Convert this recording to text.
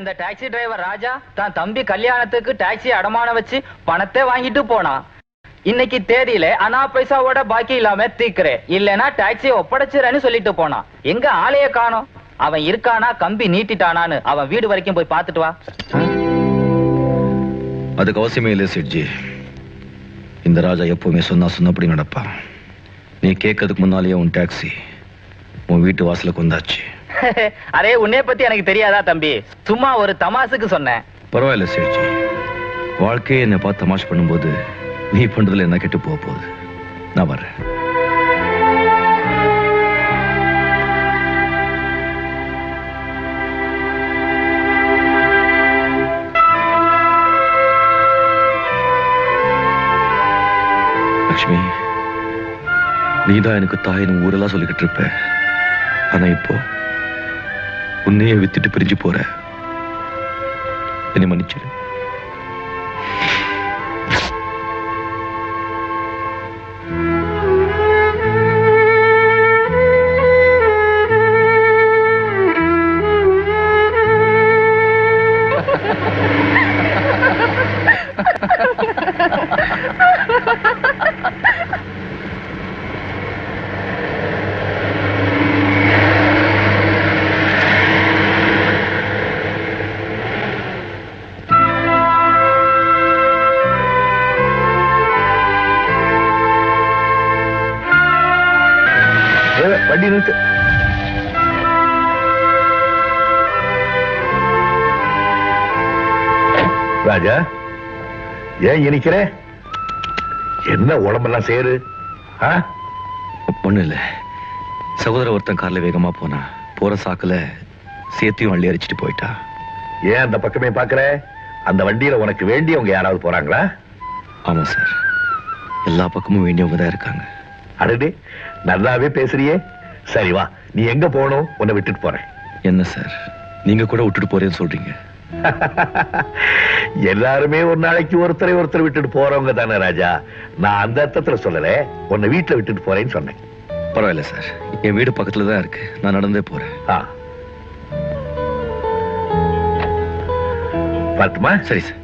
அந்த taxi driver ராஜா தான் தம்பி கல்யாணத்துக்கு டாக்ஸி அடமான வச்சு பணத்தை வாங்கிட்டு போனான் இன்னைக்கு தேதியில அனா பைசாவோட பாக்கி இல்லாம தீக்குறேன். இல்லனா டாக்ஸியை ஒப்படைச்சிடன்னு சொல்லிட்டு போனான் எங்க ஆளைய காணோம். அவன் இருக்கானா கம்பி நீட்டிட்டானான்னு அவன் வீடு வரைக்கும் போய் பார்த்துட்டு வா. அதுக்கு அவசியமே இல்லை சிட்ஜி. இந்த ராஜா எப்பவுமே சொன்னா சொன்னபடி நடப்பான். நீ கேட்கறதுக்கு முன்னாலேயே உன் டாக்ஸி உன் வீட்டு வாசலுக்கு வந்தாச்சு. அரே உன்னைய பத்தி எனக்கு தெரியாதா தம்பி? சும்மா ஒரு தமாசுக்கு சொன்னேன். பரவாயில்ல சேட்ஜி வாழ்க்கையை என்னை பார்த்து தமாஷ் பண்ணும்போது நீ பண்றதுல என்ன கெட்டு போக போகுது? நான் வர்றேன். லக்ஷ்மி நீதான் எனக்கு தாயின்னு ஊரெல்லாம் சொல்லிக்கிட்டு இருப்ப. ஆனா இப்போ உன்னையே வித்துட்டு பிரிஞ்சு போற. என்னை மன்னிச்சிரு. வண்டி நிறுத்து. ராஜா ஏன் இனிக்கிற என்ன உடம்பெல்லாம் சேரு? ஒண்ணு இல்ல. சகோதர ஒருத்தன் கார்ல வேகமா போனா போற சாக்குல சேத்தையும் அள்ளி அரிச்சிட்டு போயிட்டா. ஏன் அந்த பக்கமே பாக்குற? அந்த வண்டியில உனக்கு வேண்டியவங்க யாராவது போறாங்களா? ஆமா சார். எல்லா பக்கமும் வேண்டியவங்க தான் இருக்காங்க. அடடே நல்லாவே பேசுறியே. சரி வா. நீ எங்க போகணும் உன்னை விட்டுட்டு போறேன். என்ன சார்? நீங்க கூட விட்டுட்டு போறேன்னு சொல்றீங்க. எல்லாருமே ஒரு நாளைக்கு ஒருத்தரை ஒருத்தர் விட்டுட்டு போறவங்க தானே ராஜா. நான் அந்த அர்த்தத்துல சொல்லல. உன்னை வீட்டுல விட்டுட்டு போறேன்னு சொன்னேன். பரவாயில்ல சார். என் வீடு பக்கத்துல தான் இருக்கு. நான் நடந்தே போறேன். வரட்டுமா சரி சார்.